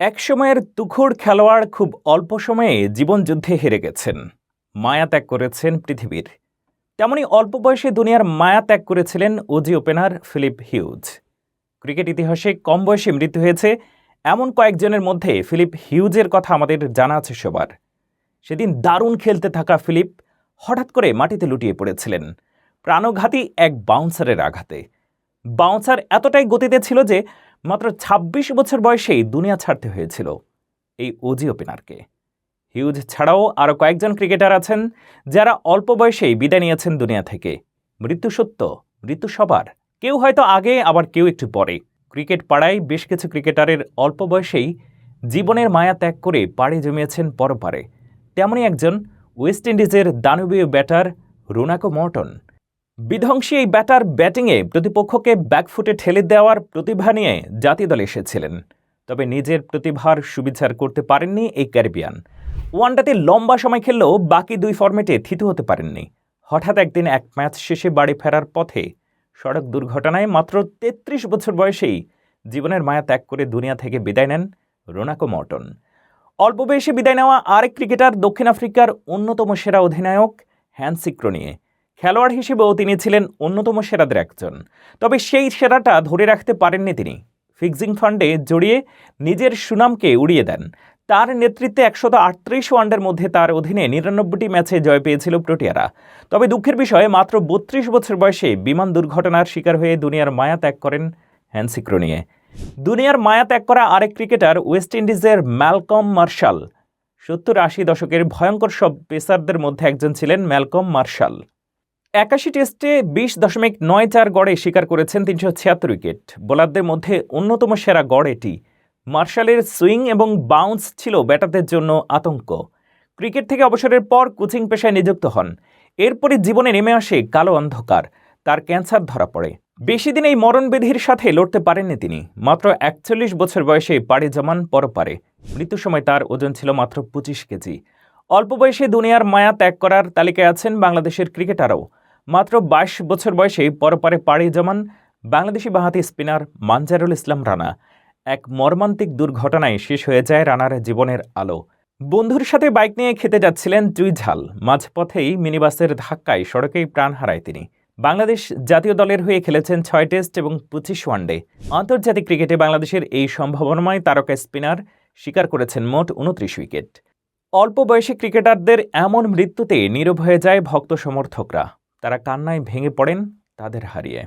একসময়ের তুখোড় খেলোয়াড় খুব অল্প সময়ে জীবনযুদ্ধে হেরে গেছেন। মায়া ত্যাগ করেছেন পৃথিবীর। তেমনি অল্প বয়সে দুনিয়ার মায়া ত্যাগ করেছিলেন Aussie opener Phillip Hughes. Cricket ইতিহাসে কম বয়সে মৃত্যু হয়েছে এমন কয়েকজনের মধ্যে ফিলিপ হিউজের কথা আমাদের জানা আছে সবার। সেদিন দারুণ খেলতে থাকা ফিলিপ হঠাৎ করে মাটিতে লুটিয়ে পড়েছিলেন। প্রাণঘাতী এক বাউন্সারের আঘাতে। বাউন্সার এতটাই গতিতে ছিল যে মাত্র ২৬ বছর বয়সেই দুনিয়া ছাড়তে হয়েছিল এই ওজি ওপেনারকে। হিউজ ছাড়াও আরও কয়েকজন ক্রিকেটার আছেন যারা অল্প বয়সেই বিদায় নিয়েছেন দুনিয়া থেকে। মৃত্যু সত্য, মৃত্যু সবার। কেউ হয়তো আগে, আবার কেউ একটু পরে। ক্রিকেট পাড়ায় বেশ কিছু ক্রিকেটারের অল্প বয়সেই জীবনের মায়া ত্যাগ করে পাড়ে জমিয়েছেন পরপারে তেমনই একজন ওয়েস্ট ইন্ডিজের দানবীয় ব্যাটার রোনাকো মর্টন। বিধ্বংসী এই ব্যাটার ব্যাটিংয়ে প্রতিপক্ষকে ব্যাকফুটে ঠেলে দেওয়ার প্রতিভা নিয়ে জাতীয় দলে এসেছিলেন। তবে নিজের প্রতিভার সুবিচার করতে পারেননি এই ক্যারিবিয়ান। ওয়ানডাতে লম্বা সময় খেললেও বাকি দুই ফর্মেটে থিতু হতে পারেননি। হঠাৎ একদিন এক ম্যাচ শেষে বাড়ি ফেরার পথে সড়ক দুর্ঘটনায় মাত্র তেত্রিশ বছর বয়সেই জীবনের মায়া ত্যাগ করে দুনিয়া থেকে বিদায় নেন রোনাকো মর্টন। অল্প বয়সে বিদায় নেওয়া আরেক ক্রিকেটার দক্ষিণ আফ্রিকার অন্যতম সেরা অধিনায়ক হ্যান্সিক্রো নিয়ে খেলোয়াড় হিসেবেও তিনি ছিলেন অন্যতম সেরাদের একজন। তবে সেই সেরাটা ধরে রাখতে পারেননি তিনি। ফিক্সিং ফান্ডে জড়িয়ে নিজের সুনামকে উড়িয়ে দেন। তার নেতৃত্বে একশত আটত্রিশ ওয়ানডের মধ্যে তার অধীনে নিরানব্বইটি ম্যাচে জয় পেয়েছিল প্রোটিয়ারা। তবে দুঃখের বিষয়ে, মাত্র বত্রিশ বছর বয়সে বিমান দুর্ঘটনার শিকার হয়ে দুনিয়ার মায়া ত্যাগ করেন হ্যান্সিক্রো নিয়ে দুনিয়ার মায়া ত্যাগ করা আরেক ক্রিকেটার ওয়েস্ট ইন্ডিজের ম্যালকম মার্শাল। সত্তর আশি দশকের ভয়ঙ্কর সব পেসারদের মধ্যে একজন ছিলেন ম্যালকম মার্শাল। একাশি টেস্টে বিশ দশমিক নয় চার গড়ে শিকার করেছেন তিনশো ছিয়াত্তর উইকেট। বোলারদের মধ্যে অন্যতম সেরা গড় এটি। মার্শালের সুইং এবং বাউন্স ছিল ব্যাটারদের জন্য আতঙ্ক। ক্রিকেট থেকে অবসরের পর কোচিং পেশায় নিযুক্ত হন। এরপরই জীবনে নেমে আসে কালো অন্ধকার। তার ক্যান্সার ধরা পড়ে। বেশি দিন এই মরণবিধির সাথে লড়তে পারেননি তিনি। মাত্র একচল্লিশ বছর বয়সে পাড়ি জমান পরপারে। মৃত্যুর সময় তার ওজন ছিল মাত্র পঁচিশ কেজি। অল্প বয়সে দুনিয়ার মায়া ত্যাগ করার তালিকায় আছেন বাংলাদেশের ক্রিকেটারও। মাত্র বাইশ বছর বয়সে পরপারে পাড়ি জমান বাংলাদেশি বাঁহাতি স্পিনার মানজারুল ইসলাম রানা। এক মর্মান্তিক দুর্ঘটনায় শেষ হয়ে যায় রানার জীবনের আলো। বন্ধুর সাথে বাইক নিয়ে খেতে যাচ্ছিলেন জুই ঝাল। মাঝপথেই মিনিবাসের ধাক্কায় সড়কেই প্রাণ হারায় তিনি। বাংলাদেশ জাতীয় দলের হয়ে খেলেছেন ছয় টেস্ট এবং পঁচিশ ওয়ানডে। আন্তর্জাতিক ক্রিকেটে বাংলাদেশের এই সম্ভাবনাময় তারকা স্পিনার স্বীকার করেছেন মোট উনত্রিশ উইকেট। অল্প বয়সী ক্রিকেটারদের এমন মৃত্যুতে নীরব হয়ে যায় ভক্ত সমর্থকরা। তারা কান্নায় ভেঙে পড়েন তাদের হারিয়ে।